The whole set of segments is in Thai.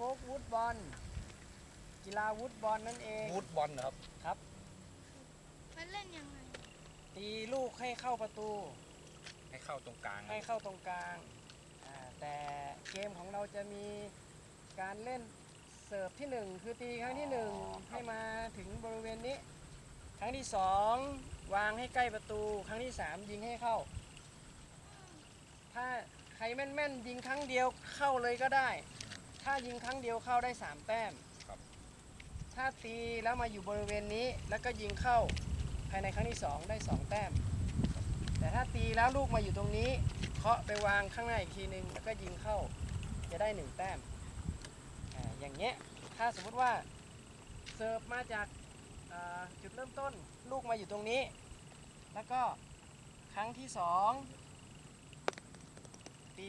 โฟกวูดบอลกีฬาวูดบอลนั่นเองวูดบอลนะครับ ครับ มันเล่นยังไง ตีลูกให้เข้าประตู ให้เข้าตรงกลางให้เข้าตรงกลางอ่าแต่เกมของเราจะมีการเล่นเสิร์ฟที่หนึ่งคือตีครั้งที่หนึ่งให้มาถึงบริเวณนี้ ครั้งที่สองวางให้ใกล้ประตู ครั้งที่สามยิงให้เข้า ถ้าใครแม่นๆยิงครั้งเดียวเข้าเลยก็ได้ ถ้ายิงครั้งเดียวเข้าได้สามแต้มถ้าตีแล้วมาอยู่บริเวณนี้แล้วก็ยิงเข้าภายในครั้งที่สองได้สองแต้ม แต่ถ้าตีแล้วลูกมาอยู่ตรงนี้ เคาะไปวางข้างหน้าอีกทีนึงแล้วก็ยิงเข้าจะได้หนึ่งแต้มอ่าอย่างเงี้ย ถ้าสมมุติว่าเสิร์ฟมาจากอ่าจุดเริ่มต้นลูกมาอยู่ตรงนี้ แล้วก็ครั้งที่สองตี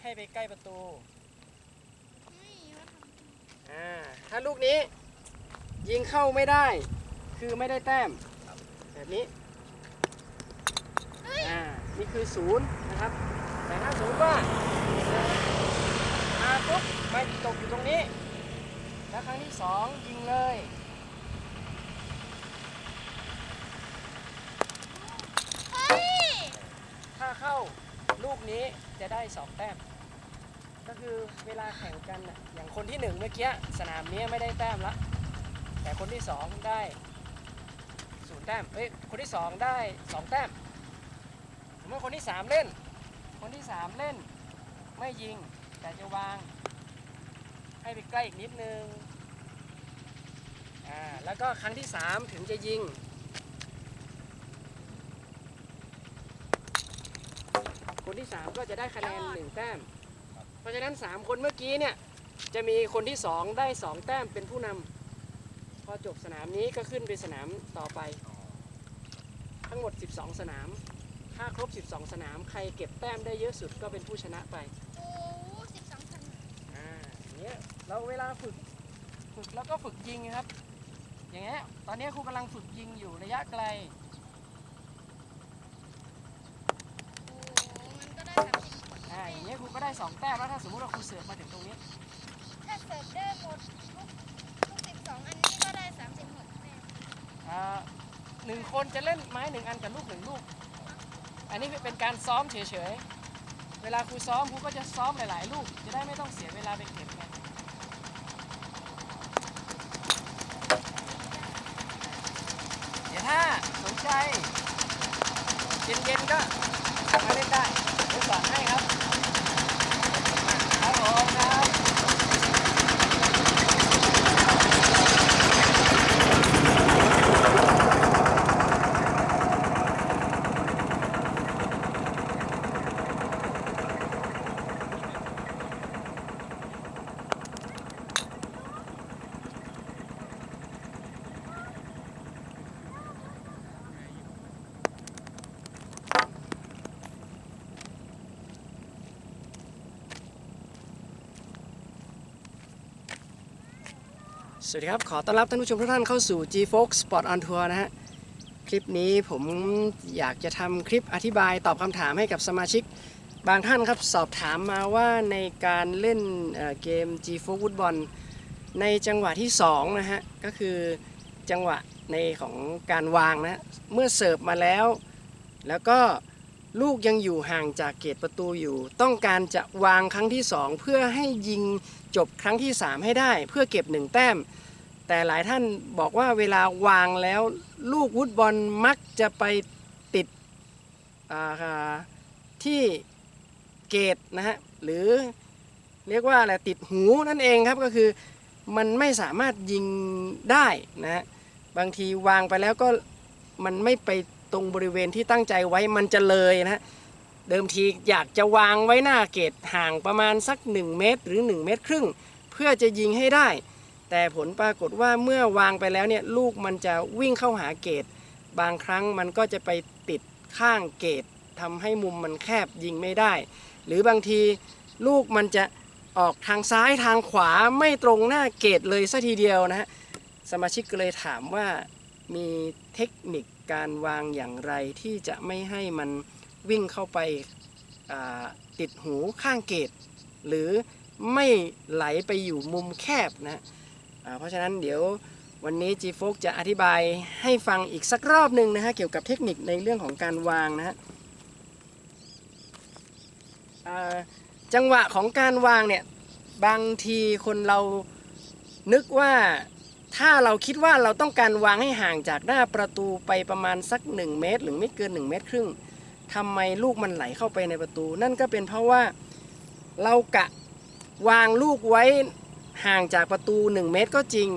ให้ไปใกล้ประตูไม่ว่าทำ อ่าถ้าลูกนี้ยิงเข้าไม่ได้ คือไม่ได้แต้มแบบนี้อ่านี่คือศูนย์นะครับ แต่ถ้าสมมติว่ามาปุ๊บมาตกอยู่ตรงนี้ แล้วครั้งที่สองยิงเลยเฮ้ยถ้าเข้าลูกนี้จะได้สองแต้ม ก็คือเวลาแข่งกันน่ะอย่างคนที่หนึ่งเมื่อกี้สนามนี้ไม่ได้แต้มละแต่คนที่สองได้ศูนย์แต้มเอ้ยคนที่สองได้สองแต้มสมมติคนที่สามเล่น คนที่สามเล่นไม่ยิงแต่จะวางให้ไปใกล้อีกนิดนึงอ่าแล้วก็ครั้งที่สามถึงจะยิงคนที่ 3 ก็จะได้คะแนน1แต้ม เพราะฉะนั้น 3 คนเมื่อกี้เนี่ยจะมีคนที่ 2 ได้ 2 แต้มเป็นผู้นำพอจบสนามนี้ก็ขึ้นไปสนามต่อไป ทั้งหมด 12 สนาม ถ้าครบ 12 สนาม ใครเก็บแต้มได้เยอะสุดก็เป็นผู้ชนะไปโอ้สิบสองพันอ่าอย่างเงี้ยเราเวลาฝึกฝึกแล้วก็ฝึกยิงครับ อย่างเงี้ยตอนนี้ครูกำลังฝึกยิงอยู่ระยะไกล โอ้มันก็ได้สามสิบ อ่าอย่างเงี้ยครูก็ได้2แต้มแล้วถ้าสมมติว่าครูเสือกมาถึงตรงนี้ ถ้าเสิร์ฟได้หมดทุกทุกสิบสองอันนี้ก็ได้สามสิบหกแต้มอ่าหนึ่งคนจะเล่นไม้หนึ่งอันกับลูกหนึ่งลูก อันนี้เป็นการซ้อมเฉยๆ เวลาครูซ้อมครูก็จะซ้อมหลายๆ ลูก จะได้ไม่ต้องเสียเวลาไปเก็บไงเดี๋ยวถ้าสนใจ เย็นๆก็มาเล่นได้เดี๋ยวสอนให้ครับ ครับ สวัสดีครับ ขอต้อนรับท่านผู้ชมทุกท่านเข้าสู่ G Fox Sport on Tour นะฮะ คลิปนี้ผมอยากจะทำคลิปอธิบายตอบคำถามให้กับสมาชิก บางท่านครับ สอบถามมาว่าในการเล่นเเกม G Fox ฟุตบอลในจังหวะที่ 2 นะฮะ ก็คือจังหวะในของการวางนะ เมื่อเสิร์ฟมาแล้ว แล้วก็ ลูกยังอยู่ห่างจากเกตประตูอยู่ ต้องการจะวางครั้งที่ 2 เพื่อให้ยิงจบครั้งที่ 3 ให้ได้ เพื่อเก็บ 1 แต้ม แต่หลายท่านบอกว่าเวลาวางแล้วลูกวุดบอลมักจะไปติดที่เกตนะฮะหรือเรียกว่าอะไรติดหูนั่นเองครับก็คือมันไม่สามารถยิงได้นะฮะบางทีวางไปแล้วก็มันไม่ไป ตรงบริเวณที่ตั้งใจไว้มันจะเลยนะ เดิมทีอยากจะวางไว้หน้าเกตห่างประมาณสัก 1 เมตร หรือ 1 เมตรครึ่ง เพื่อจะยิงให้ได้ แต่ผลปรากฏว่าเมื่อวางไปแล้วเนี่ยลูกมันจะวิ่งเข้าหาเกต บางครั้งมันก็จะไปติดข้างเกตทำให้มุมมันแคบยิงไม่ได้ หรือบางทีลูกมันจะออกทางซ้ายทางขวาไม่ตรงหน้าเกตเลยสัทีเดียวนะฮะสมาชิกก็เลยถามว่ามีเทคนิค การวางอย่างไรที่จะไม่ให้มันวิ่งเข้าไปติดหูข้างเกต หรือไม่ไหลไปอยู่มุมแคบนะเพราะฉะนั้นเดี๋ยววันนี้ G f o จะอธิบายให้ฟังอีกสักรอบหนึ่งนะฮะเกี่ยวกับเทคนิคในเรื่องของการวางนะฮะจังหวะของการวางเนี่ยบางทีคนเรานึกว่า ถ้าเราคิดว่าเราต้องการวางให้ห่างจากหน้าประตูไปประมาณสัก 1 เมตร หรือไม่เกิน 1 เมตรครึ่งทำไมลูกมันไหลเข้าไปในประตู นั่นก็เป็นเพราะว่าเรากะวางลูกไว้ห่างจากประตู 1 เมตรก็จริง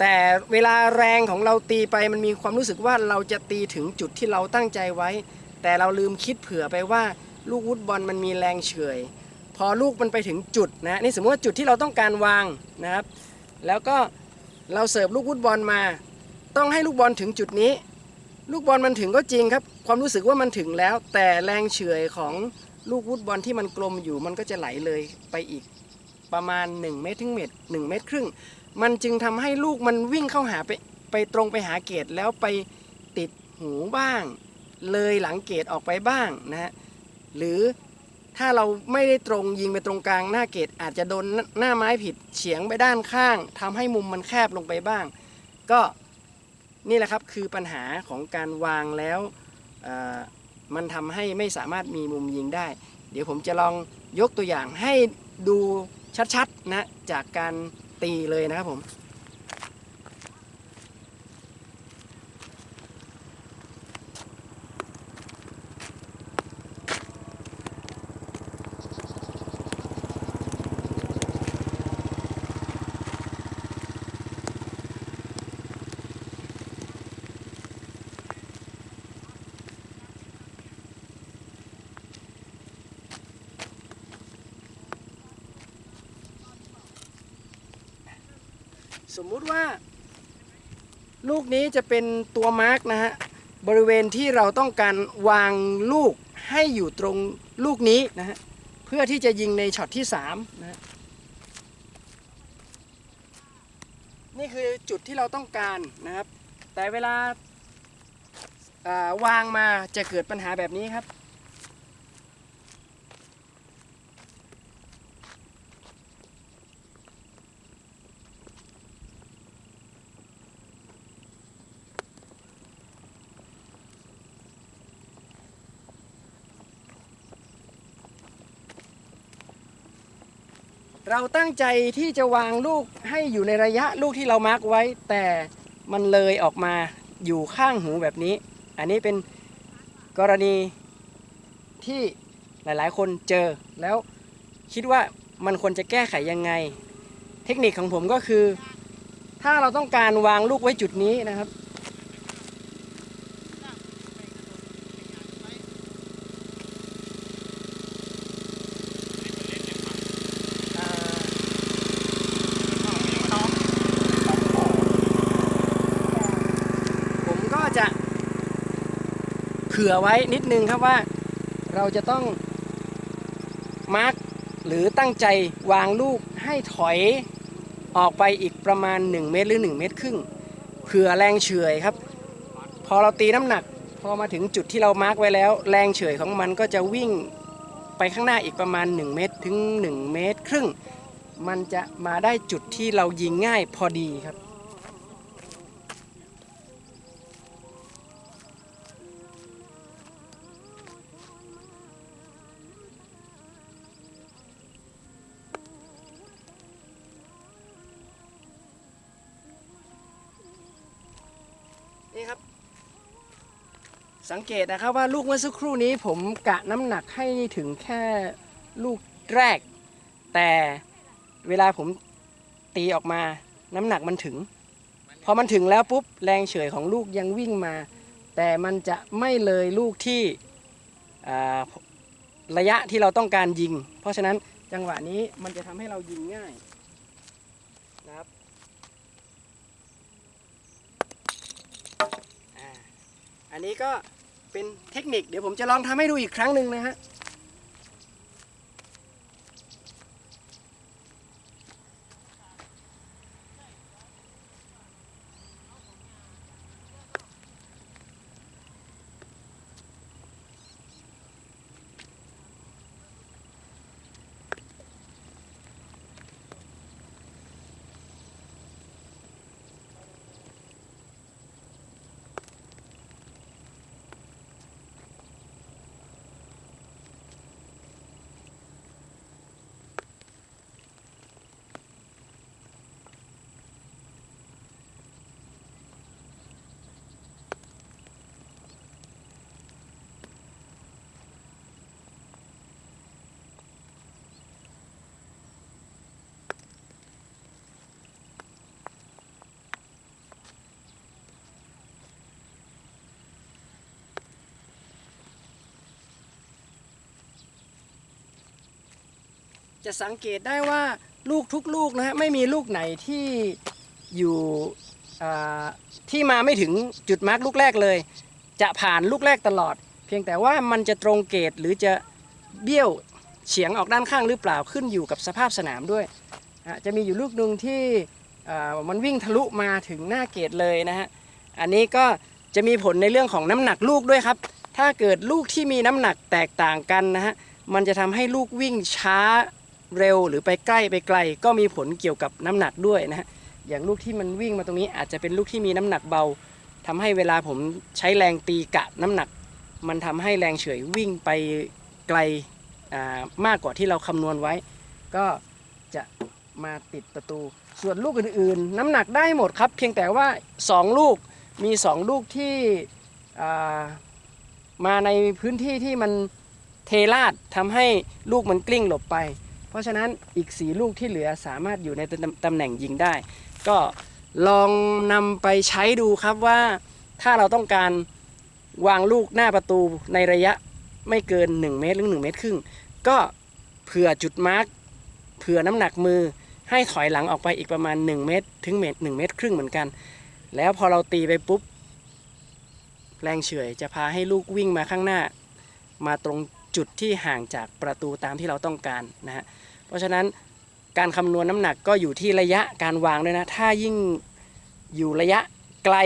แต่เวลาแรงของเราตีไปมันมีความรู้สึกว่าเราจะตีถึงจุดที่เราตั้งใจไว้ แต่เราลืมคิดเผื่อไปว่าลูกวุดบอลมันมีแรงเฉื่อยพอลูกมันไปถึงจุดนะนี่สมมติว่าจุดที่เราต้องการวางนะครับ แล้วก็ เราเสิร์ฟลูกวุดบอลมา ต้องให้ลูกบอลถึงจุดนี้ ลูกบอลมันถึงก็จริงครับ ความรู้สึกว่ามันถึงแล้ว แต่แรงเฉื่อยของลูกวุดบอลที่มันกลมอยู่ มันก็จะไหลเลยไปอีกประมาณ 1 เมตรถึงเมตร1เมตรครึ่ง มันจึงทำให้ลูกมันวิ่งเข้าหาไปไปตรงไปหาเกตแล้วไปติดหูบ้าง เลยหลังเกตออกไปบ้างนะฮะหรือ ถ้าเราไม่ได้ตรงยิงไปตรงกลางหน้าเกตอาจจะโดนหน้าไม้ผิดเฉียงไปด้านข้างทำให้มุมมันแคบลงไปบ้าง ก็นี่แหละครับคือปัญหาของการวางแล้วมันทำให้ไม่สามารถมีมุมยิงได้ เดี๋ยวผมจะลองยกตัวอย่างให้ดูชัดๆนะจากการตีเลยนะครับผม สมมุติว่า ลูกนี้จะเป็นตัวมาร์กนะฮะบริเวณที่เราต้องการวางลูกให้อยู่ตรงลูกนี้นะฮะเพื่อที่จะยิงในช็อตที่3นะฮะนี่คือจุดที่เราต้องการนะครับ แต่เวลาาวางมาจะเกิดปัญหาแบบนี้ครับ เราตั้งใจที่จะวางลูกให้อยู่ในระยะลูกที่เรามาร์กไว้ แต่มันเลยออกมาอยู่ข้างหูแบบนี้ อันนี้เป็นกรณีที่หลายๆ คนเจอแล้วคิดว่ามันควรจะแก้ไขยังไง เทคนิคของผมก็คือ ถ้าเราต้องการวางลูกไว้จุดนี้นะครับ อ่าผมก็จะเผื่อไว้นิดนึงครับว่าเราจะต้องมาร์กหรือตั้งใจวางลูกให้ถอยออกไปอีกประมาณ 1 เมตรหรือ 1 เมตรครึ่งเผื่อแรงเฉยครับ พอเราตีน้ำหนัก พอมาถึงจุดที่เรามาร์กไว้แล้ว แรงเฉยของมันก็จะวิ่งไปข้างหน้าอีกประมาณ 1 เมตรถึง 1 เมตรครึ่ง มันจะมาได้จุดที่เรายิงง่ายพอดีครับ สังเกตนะครับว่าลูกเมื่อสักครู่นี้ผมกะน้ำหนักให้ถึงแค่ลูกแรก แต่เวลาผมตีออกมาน้ำหนักมันถึง พอมันถึงแล้วปุ๊บแรงเฉื่อยของลูกยังวิ่งมา แต่มันจะไม่เลยลูกที่ระยะที่เราต้องการยิง เพราะฉะนั้นจังหวะนี้มันจะทำให้เรายิงง่ายนะครับอันนี้ก็ เป็นเทคนิคเดี๋ยวผมจะลองทำให้ดูอีกครั้งหนึ่งนะฮะ จะสังเกตได้ว่าลูกทุกลูกนะฮะไม่มีลูกไหนที่อยู่ที่มาไม่ถึงจุดมาร์กลูกแรกเลย จะผ่านลูกแรกตลอด เพียงแต่ว่ามันจะตรงเกตหรือจะเบี้ยวเฉียงออกด้านข้างหรือเปล่าขึ้นอยู่กับสภาพสนามด้วยะจะมีอยู่ลูกหนึ่งที่มันวิ่งทะลุมาถึงหน้าเกตเลยนะฮะ อันนี้ก็จะมีผลในเรื่องของน้ำหนักลูกด้วยครับ ถ้าเกิดลูกที่มีน้ำหนักแตกต่างกันนะฮะ มันจะทำให้ลูกวิ่งช้า เร็วหรือไปใกล้ไปไกล ก็มีผลเกี่ยวกับน้ำหนักด้วยนะฮะอย่างลูกที่มันวิ่งมาตรงนี้อาจจะเป็นลูกที่มีน้ำหนักเบาทำให้เวลาผมใช้แรงตีกะน้ำหนัก มันทำให้แรงเฉื่อยวิ่งไปไกลมากกว่าที่เราคำนวณไว้ ก็จะมาติดประตู ส่วนลูกอื่นๆ น้ำหนักได้หมดครับ เพียงแต่ว่า 2 ลูกมี 2 ลูกที่มาในพื้นที่ที่มันเทราดทำให้ลูกมันกลิ้งหลบไป ราะฉะนั้นอีก 4 ลูกที่เหลือสามารถอยู่ในตำแหน่งยิงได้ ก็ลองนำไปใช้ดูครับว่าถ้าเราต้องการวางลูกหน้าประตูในระยะไม่เกิน 1 เมตรหรือ 1 เมตรครึ่ง ก็เผื่อจุดมาร์กเผื่อน้ำหนักมือให้ถอยหลังออกไปอีกประมาณ 1 เมตร ถึงเมตร1เมตรครึ่งเหมือนกัน แล้วพอเราตีไปปุ๊บ แรงเฉื่อยจะพาให้ลูกวิ่งมาข้างหน้า มาตรง จุดที่ห่างจากประตูตามที่เราต้องการนะฮะเพราะฉะนั้นการคำนวณน้ำหนักก็อยู่ที่ระยะการวางด้วยนะ ถ้ายิ่งอยู่ระยะไกล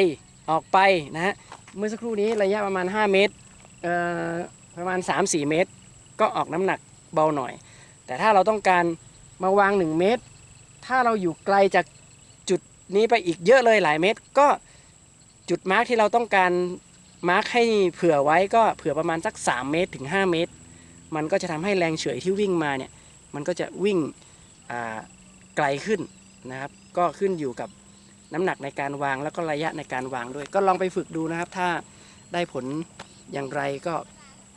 ออกไปนะฮะเมื่อสักครู่นี้ระยะประมาณ 5 เมตรเอ่อประมาณ 3-4 เมตร ก็ออกน้ำหนักเบาหน่อย แต่ถ้าเราต้องการมาวาง 1 เมตร ถ้าเราอยู่ไกลจากจุดนี้ไปอีกเยอะเลยหลายเมตร ก็จุดมาร์กที่เราต้องการมาร์คให้เผื่อไว้ก็เผื่อประมาณสัก 3 เมตรถึง 5 เมตร มันก็จะทำให้แรงเฉื่อยที่วิ่งมาเนี่ยมันก็จะวิ่งไกลขึ้นนะครับก็ขึ้นอยู่กับน้ำหนักในการวางแล้วก็ระยะในการวางด้วย ก็ลองไปฝึกดูนะครับ ถ้าได้ผลอย่างไรก็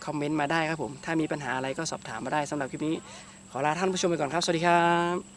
คอมเมนต์มาได้ครับผม ถ้ามีปัญหาอะไรก็สอบถามมาได้สำหรับคลิปนี้ ขอลาท่านผู้ชมไปก่อนครับ สวัสดีครับ